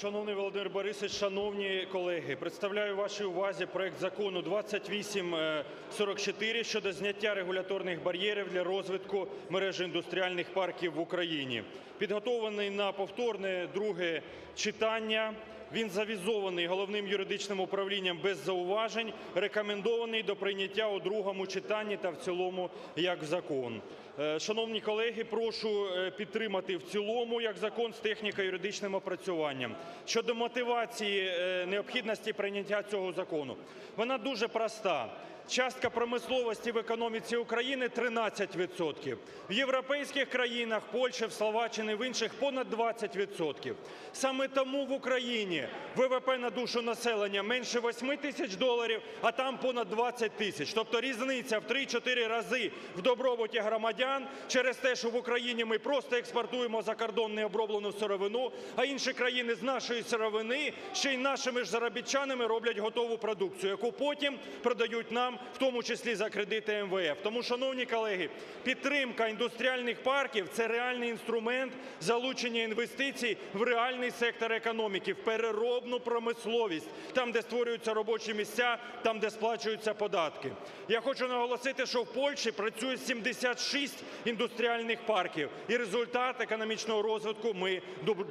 Шановний Володимир Борисович, шановні колеги, представляю вашій увазі проект Закону 2844 щодо зняття регуляторних бар'єрів для розвитку мережі індустріальних парків в Україні. Підготовлений на повторне друге читання. Він завізований Головним юридичним управлінням без зауважень, рекомендований до прийняття у другому читанні та в цілому як закон. Е, Шановні колеги, прошу е, підтримати в цілому як закон з техніко-юридичним опрацюванням. Щодо мотивації е, необхідності прийняття цього закону. Вона дуже проста. Частка промисловості в економіці України 13 відсотків. В європейських країнах, Польщі, в Словаччині, в інших понад 20 відсотків. Саме тому в Україні ВВП на душу населення менше 8 тисяч доларів, а там понад 20 тисяч. Тобто різниця в 3-4 рази в добробуті громадян через те, що в Україні ми просто експортуємо за кордон необроблену сировину, а інші країни з нашої сировини ще й нашими ж заробітчанами роблять готову продукцію, яку потім продають нам, в тому числі за кредити МВФ. Тому, шановні колеги, підтримка індустріальних парків – це реальний інструмент залучення інвестицій в реальний сектор економіки, в переробну промисловість, там, де створюються робочі місця, там, де сплачуються податки. Я хочу наголосити, що в Польщі працює 76 індустріальних парків, і результат економічного розвитку ми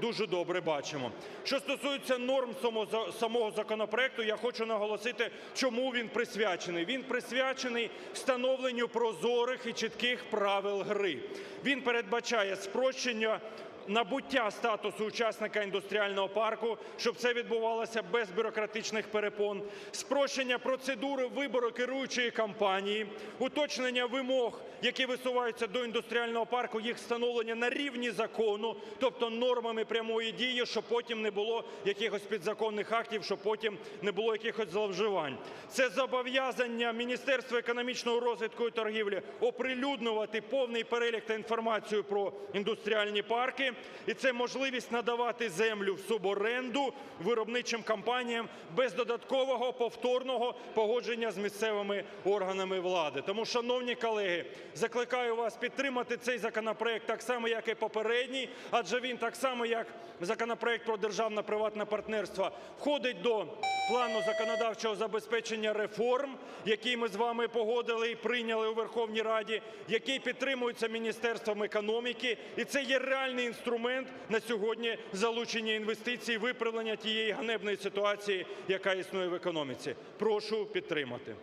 дуже добре бачимо. Що стосується норм самого законопроекту, я хочу наголосити, чому він присвячений. Він присвячений встановленню прозорих і чітких правил гри. Він передбачає спрощення набуття статусу учасника індустріального парку, щоб це відбувалося без бюрократичних перепон, спрощення процедури вибору керуючої компанії, уточнення вимог, які висуваються до індустріального парку, їх встановлення на рівні закону, тобто нормами прямої дії, щоб потім не було якихось підзаконних актів, щоб потім не було якихось зловживань. Це зобов'язання Міністерства економічного розвитку і торгівлі оприлюднювати повний перелік та інформацію про індустріальні парки, і це можливість надавати землю в суборенду виробничим компаніям без додаткового повторного погодження з місцевими органами влади. Тому, шановні колеги, закликаю вас підтримати цей законопроект так само, як і попередній, адже він так само, як законопроект про державно-приватне партнерство, входить до плану законодавчого забезпечення реформ, який ми з вами погодили і прийняли у Верховній Раді, який підтримується Міністерством економіки, і це є реальний інструмент на сьогодні залучення інвестицій, виправлення тієї ганебної ситуації, яка існує в економіці. Прошу підтримати.